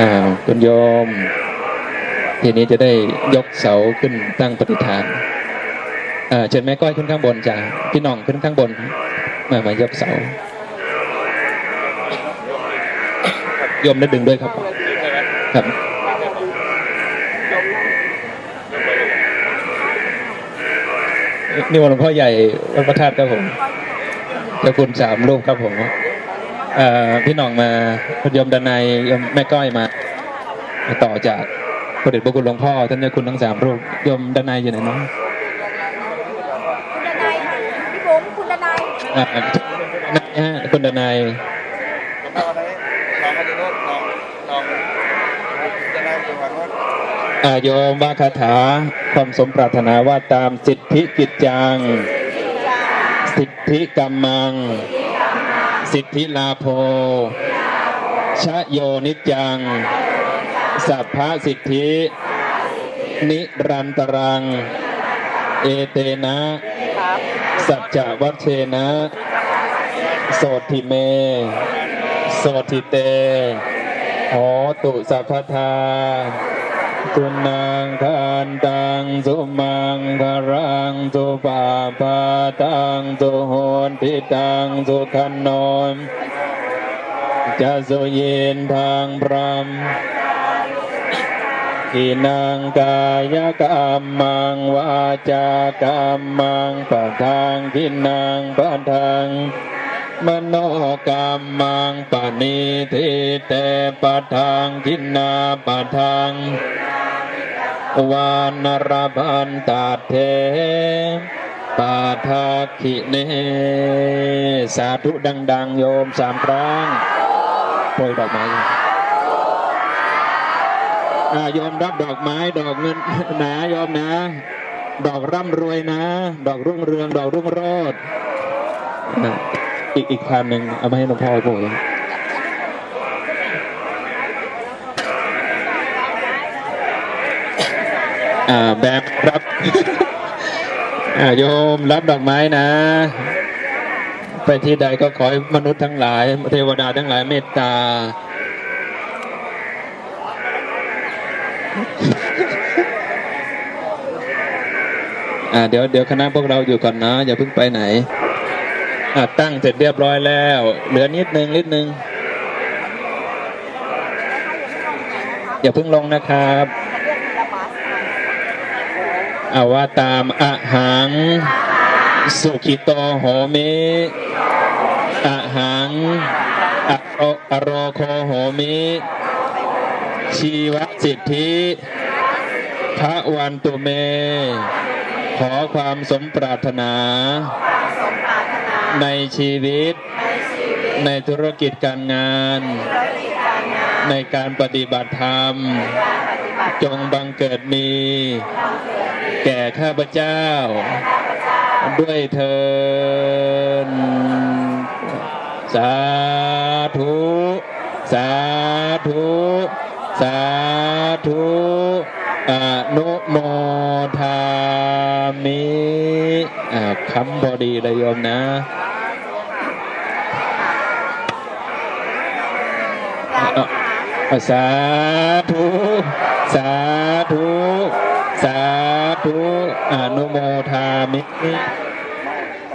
อ่าคุณโยม ทีนี้จะได้ยกเสาขึ้นตั้งปฏิฐานอ่าเชิญแม่ก้อยขึ้นข้างบนจ้ะพี่น่องขึ้นข้างบน มามายกเสาโยมได้ดึงด้วยครับ ครับนี่วันหลวงพ่อใหญ่วัดพระธาตุครับผมเจ้าคุณสามรูปครับผมอ่อพี่น่องมาคุณยมดนัยยมแม่ก้อยมา ต่อจากพระเดชพระคุณหลวงพ่อ ท่านเจ้าคุณทั้งสามรูปโยมดนัยอยู่ไหนเนาะคุณดนายพี่บุ๋มคุณดนายอ่าดนัยฮะคุณดนัยผมเอาอะไรน้องก็จะโน้ตน้องน้องจะนั่งอยู่ฝั่งโน้นอ่าโยมว่าคาถาความสมปรารถนาว่าตามสิทธิกิจจัง สิทธิกรรมัง สิทธิลาโภชะโยนิจจัง สัพพะสิทธิ นิรันตรัง เอเตนะ สัจจวัชเชนะ โสทิเม โสทิเตโหตุสัพพทาตุนังคันตังสุมังคารังสุปาปาตังสุโหนทิตังสุขันนนจะสุเย็นทางพรหม อินังกายกรรมังวาจากรรมังปะทางทินังปะทางมโนกรรมังปณิทิเตปะทางทินาปะทางวานรพันตาเทปาทาคิเน สาธุดัง ๆ โยมสามครั้งโปรยดอกไม้ ครับอ่าโยมรับดอกไม้ดอกเงินนะโยมนะ ดอกร่ำรวยนะ ดอกรุ่งเรือง ดอกรุ่งโรจน์อีกอีกพันหนึ่งเอามาให้หลวงพ่อโปรยแบบรับอ่าโยมรับดอกไม้นะ ไปที่ใดก็ขอให้มนุษย์ทั้งหลาย เทวดาทั้งหลายเมตตา อ่าเดี๋ยวเดี๋ยวคณะพวกเราอยู่ก่อนนะ อย่าเพิ่งไปไหนอ่าตั้งเสร็จเรียบร้อยแล้ว เหลือนิดนึงนิดนึงอย่าเพิ่งลงนะครับอาว่าตามอะหัง สุขิโตโหมิอะหังอะโรอโรโคโหมิ ชีวสิทธิพระวันตุเม ขอความสมปรารถนา ในชีวิต ในธุรกิจการงาน ในการปฏิบัติธรรม จงบังเกิดมี แก่ข้าพเจ้า ด้วยเทินสาธุ สาธุ สาธุอนุโมทามิอ่าคำพอดีเลยโยมนะสาธุสาธุสาธุอนุโมทามิ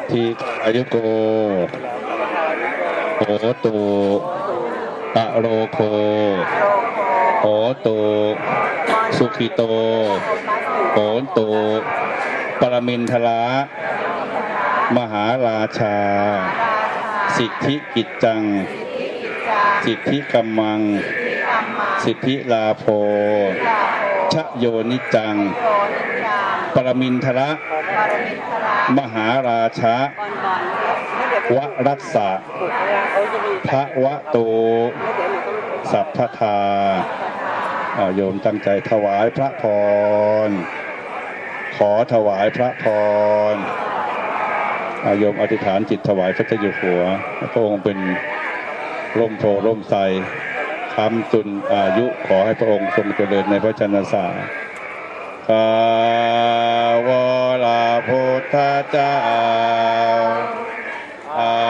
ทีอายุโกโหตุปะโรโค โหตุสุขิโตโหตุปรมินทระมหาราชา สิทธิกิจจัง สิทธิกำมัง สิทธิลาโภชะโยนิจัง ปรมินทระมหาราชะวรัสสะพระวะโต สัพพทา โยมตั้งใจถวายพระพร ขอถวายพระพรอาโยมอธิษฐานจิตถวายพระเจ้าอยู่หัวพระองค์เป็นร่มโพร่มไทรคำจุนอายุขอให้พระองค์ทรงเจริญในพระชนสาคาวลาพุทธเจ้าเอา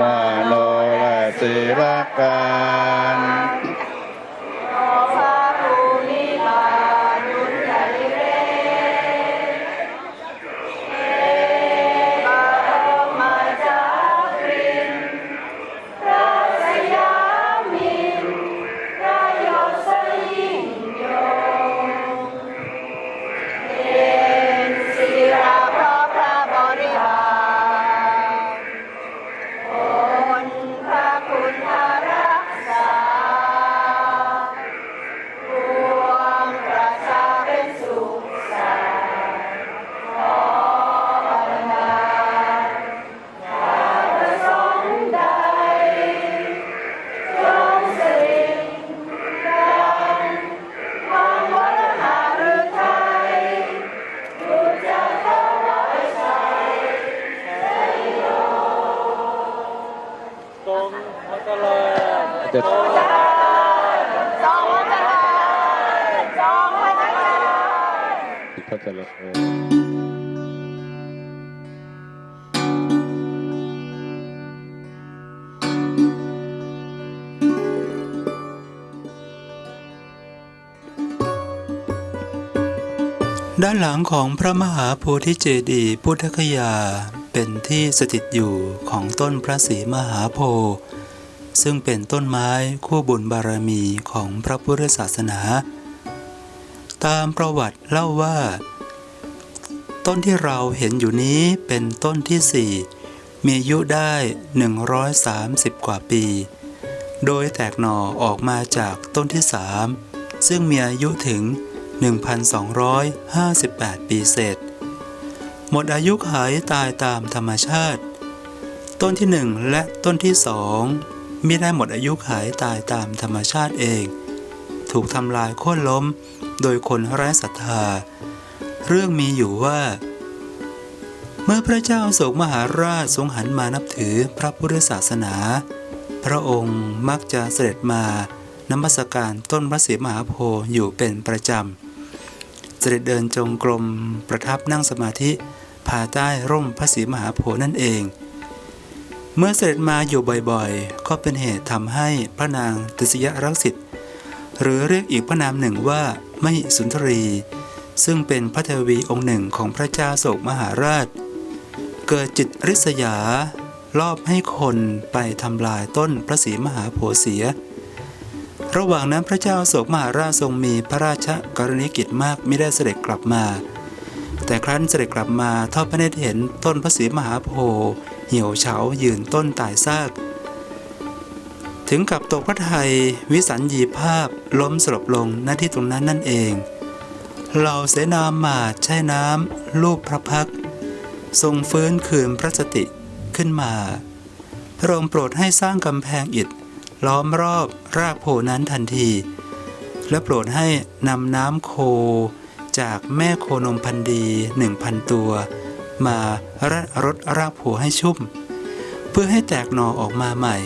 มาโนและศิลกา เจริญจองพระเจริญพระเจริญด้านหลังของพระมหาโพธิเจดีย์พุทธคยา เป็นที่สถิตอยู่ของต้นพระศรีมหาโพธิ์ ซึ่งเป็นต้นไม้คู่บุญบารมีของพระพุทธศาสนา ตามประวัติเล่าว่า ต้นที่เราเห็นอยู่นี้เป็นต้นที่สี่มีอายุได้ 130 กว่าปี โดยแตกหน่อออกมาจากต้นที่สามซึ่งมีอายุถึง 1,258 ปีเศษ หมดอายุขัยตายตามธรรมชาติ ต้นที่หนึ่งและต้นที่สอง มิได้หมดอายุขัยตายตามธรรมชาติเอง ถูกทำลายโค่นล้มโดยคนไร้ศรัทธา เรื่องมีอยู่ว่า เมื่อพระเจ้าโศกมหาราชทรงหันมานับถือพระพุทธศาสนา พระองค์มักจะเสด็จมานมัสการต้นพระศรีมหาโพธิ์อยู่เป็นประจำ เสด็จเดินจงกรมประทับนั่งสมาธิภายใต้ร่มพระศรีมหาโพธิ์นั่นเอง เมื่อเสด็จมาอยู่บ่อยๆ ก็เป็นเหตุทำให้พระนางติสยรักษิตหรือเรียกอีกพระนามหนึ่งว่าไม่สุนทรี ซึ่งเป็นพระเทวีองค์หนึ่งของพระเจ้าโศกมหาราช เกิดจิตริษยา ลอบให้คนไปทำลายต้นพระศรีมหาโพธิ์เสีย ระหว่างนั้นพระเจ้าโศกมหาราชทรงมีพระราชกรณีกิจมากไม่ได้เสด็จกลับมา แต่ครั้นเสด็จกลับมาทอดพระเนตรเห็นต้นพระศรีมหาโพธิ์ หี่ยวเฉายืนต้นตายซาก ถึงกับตกพระไทยวิสัญญีภาพล้มสลบลงณที่ตรงนั้นนั่นเองเหล่าเสนาหมาดใช้น้ำลูบพระพักด์ทรงฟื้นคืนพระสติขึ้นมา พระองค์โปรดให้สร้างกำแพงอิฐล้อมรอบรากโพนั้นทันที และโปรดให้นำน้ำโคจากแม่โคนมพันธ์ดีหนึ่งพันตัว มาระรดรากโพให้ชุ่ม เพื่อให้แตกหน่อออกมาใหม่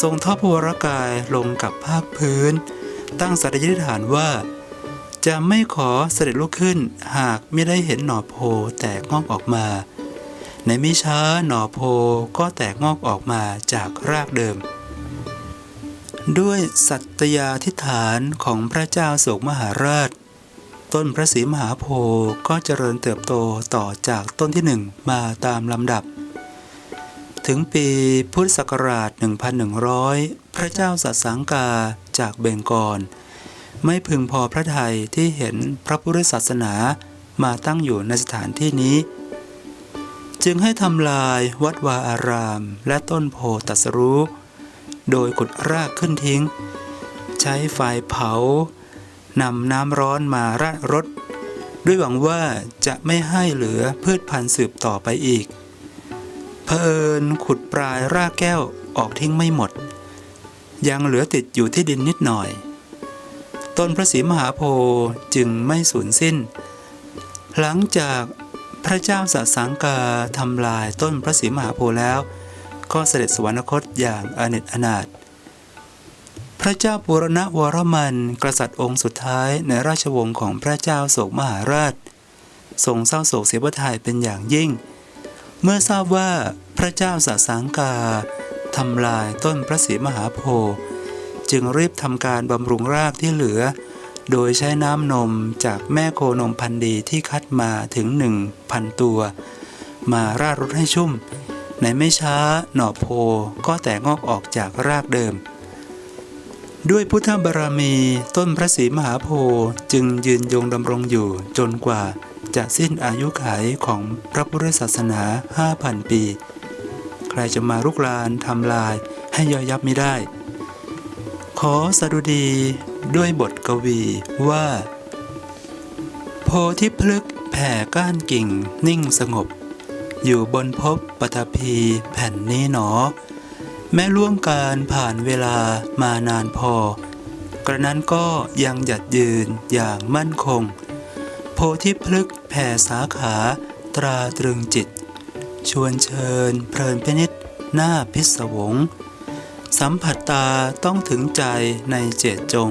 ทรงทอดพระวรกายลงกับภาคพื้น ตั้งสัตยษฐานว่า จะไม่ขอเสด็จลุกขึ้นหากไม่ได้เห็นหน่อโพแตกงอกออกมา ในมิช้าหน่อโพก็แตกงอกออกมาจากรากเดิมด้วยสัตยาธิฐานของพระเจ้าโศกมหาราช ต้นพระศรีมหาโพธิ์ก็เจริญเติบโตต่อจากต้นที่หนึ่งมาตามลำดับ ถึงปีพุทธศักราช 1100 พระเจ้าสัตสังกาจากเบงกอลไม่พึงพอพระทัยที่เห็นพระพุทธศาสนามาตั้งอยู่ในสถานที่นี้ จึงให้ทำลายวัดวาอารามและต้นโพตัสรู้ โดยขุดรากขึ้นทิ้ง ใช้ไฟเผา นำน้ำร้อนมาราดรถด้วยหวังว่าจะไม่ให้เหลือพืชพันธุ์สืบต่อไปอีกเผอิญขุดปลายรากแก้วออกทิ้งไม่หมด ยังเหลือติดอยู่ที่ดินนิดหน่อย ต้นพระศรีมหาโพธิ์จึงไม่สูญสิ้น หลังจากพระเจ้าสัสังกาทำลายต้นพระศรีมหาโพธิ์แล้ว ก็เสด็จสวรรคตอย่างอเนจอนาถ พระเจ้าปุรณวรมัน กษัตริย์องค์สุดท้ายในราชวงศ์ของพระเจ้าโศกมหาราช ทรงเศร้าโศกเสียพระทัยเป็นอย่างยิ่ง เมื่อทราบว่าพระเจ้าสัสังกาทำลายต้นพระศรีมหาโพธิ์จึงรีบทำการบำรุงรากที่เหลือ โดยใช้น้ำนมจากแม่โคนมพันธุ์ดีที่คัดมาถึงหนึ่งพันตัว มาราดรดให้ชุ่ม ในไม่ช้าหน่อโพก็แตกงอกออกจากรากเดิม ด้วยพุทธบารมีต้นพระศรีมหาโพธิ์จึงยืนยงดำรงอยู่จนกว่าจะสิ้นอายุขัยของพระพุทธศาสนา 5,000 ปี ใครจะมารุกรานทำลายให้ย่อยยับไม่ได้ ขอสดุดีด้วยบทกวีว่า โพธิพฤกแผ่ก้านกิ่งนิ่งสงบ อยู่บนภพปฐพีแผ่นนี้หนอ แม้ล่วงการผ่านเวลามานานพอ กระนั้นก็ยังหยัดยืนอย่างมั่นคง โพธิพฤกแผ่สาขาตราตรึงจิต ชวนเชิญเพลินพินิษหน้าพิศวง สัมผัสตาต้องถึงใจในเจตจง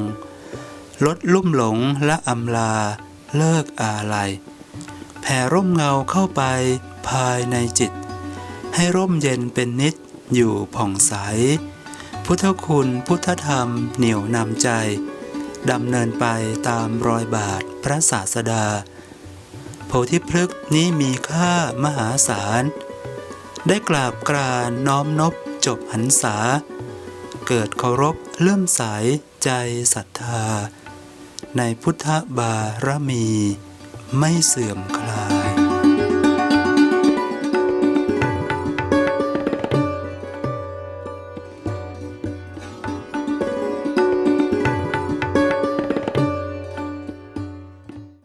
ลดลุ่มหลงและอำลาเลิกอาลัยแผ่ร่มเงาเข้าไปภายในจิต ให้ร่มเย็นเป็นนิด อยู่ผ่องใส พุทธคุณพุทธธรรมเหนี่ยวนำใจดำเนินไปตามรอยบาทพระศาสดา โพธิพฤกษ์นี้มีค่ามหาศาล ได้กราบกรานน้อมนบจบหันษา เกิดเคารพเลื่อมใสใจศรัทธา ในพุทธบารมีไม่เสื่อมค